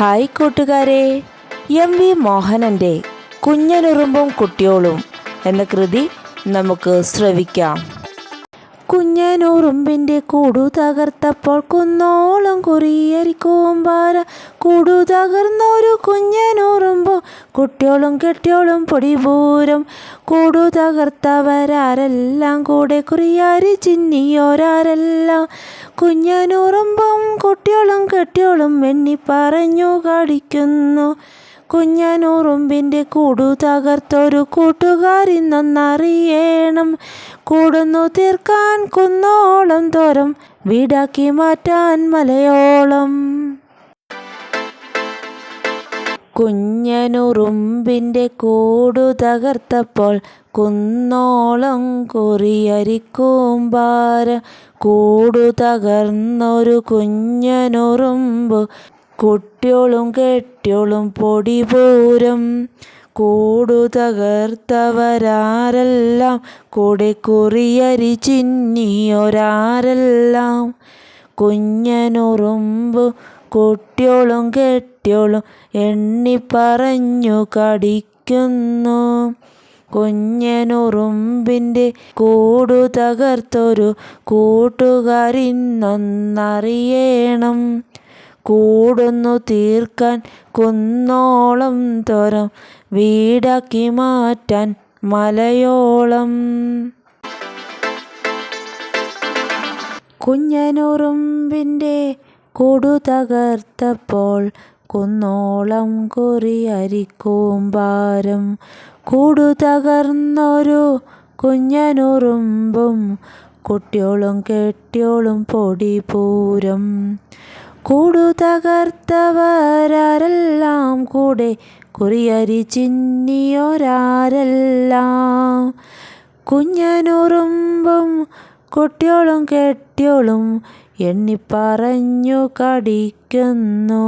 Hi കൂട്ടുകാരെ M V മോഹനന്റെ കുഞ്ഞനുറുമ്പും കുട്ടിയോളും എന്ന കൃതി നമുക്ക് ശ്രവിക്കാം. കുഞ്ഞനുറുമ്പിന്റെ കൂടു തകർത്തപ്പോൾ കുന്നോളം കുറിയരിക്കൂമ്പാര കൂടു തകർന്നൊരു കുഞ്ഞനുറുമ്പോ കുട്ടിയോളും കെട്ടിയോളും പൊടിപൂരം കൂടു തകർത്തവരാരെല്ലാം കൂടെ കുറിയാരി ചിന്നിയോരാരെല്ലാം. കുഞ്ഞനുറുമ്പും കുട്ടിയോളും കെട്ടിയോളും എണ്ണി പറഞ്ഞു കടിക്കുന്നു കുഞ്ഞനുറുമ്പിന്റെ കൂടു തകർത്തൊരു കൂട്ടുകാരി നന്നറിയണം. കൂടുന്നു തീർക്കാൻ കുന്നോളം തോരം വീടാക്കി മാറ്റാൻ മലയോളം. കുഞ്ഞനുറുമ്പിന്റെ കൂടു തകർത്തപ്പോൾ കുന്നോളം കുറിയരിക്കൂമ്പാര കൂടു തകർന്നൊരു കുഞ്ഞനുറുമ്പ് കുട്ടിയോളും കെട്ടിയോളും പൊടിപൂരം. കൂടു തകർത്തവരാരെല്ലാം കൂടെ കുറിയരി ചിന്നിയൊരാരെല്ലാം. കുഞ്ഞനുറുമ്പ് കുട്ടിയോളും കെട്ടിയോളും എണ്ണി പറഞ്ഞു കടിക്കുന്നു. കുഞ്ഞനുറുമ്പിന്റെ കൂടു തകർത്തൊരു കൂട്ടുകാരിന്നറിയണം കൂടുന്നു തീർക്കാൻ കുന്നോളം തോരം വീടാക്കി മാറ്റാൻ മലയോളം. കുഞ്ഞനുറുമ്പിന്റെ കൂടു തകർത്തപ്പോൾ കുന്നോളം കുറി അരിക്കൂമ്പാരം കൂടു തകർന്നൊരു കുഞ്ഞനുറുമ്പും കുട്ടിയോളും കെട്ടിയോളും പൊടിപൂരം കൂടു തകർത്തവരാരെല്ലാം കൂടെ കുറിയരി ചിന്നിയൊരാരെല്ലാം. കുഞ്ഞനുറുമ്പും കുട്ടിയോളും കെട്ടിയോളും എണ്ണിപ്പറഞ്ഞു കടിക്കുന്നു.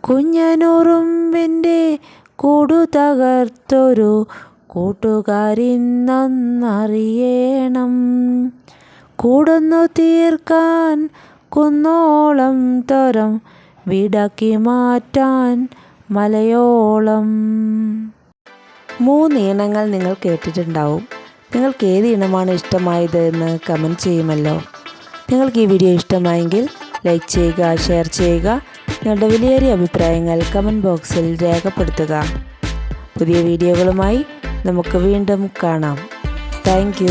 കുഞ്ഞനുറുമ്പിന്റെ കൂടു തകർത്തൊരു കൂട്ടുകാരിന്നറിയണം കൂടുന്നു തീർക്കാൻ കുന്നോളം തരം വിടക്കി മാറ്റാൻ മലയോളം. മൂന്നീണങ്ങൾ നിങ്ങൾ കേട്ടിട്ടുണ്ടാവും. നിങ്ങൾക്ക് ഏത് ഇണമാണ് ഇഷ്ടമായത് എന്ന് കമന്റ് ചെയ്യുമല്ലോ. നിങ്ങൾക്ക് ഈ വീഡിയോ ഇഷ്ടമായെങ്കിൽ ലൈക്ക് ചെയ്യുക ഷെയർ ചെയ്യുക. നിങ്ങളുടെ വിലയേറിയ അഭിപ്രായങ്ങൾ കമന്റ് ബോക്സിൽ രേഖപ്പെടുത്തുക. പുതിയ വീഡിയോകളുമായി നമുക്ക് വീണ്ടും കാണാം. താങ്ക്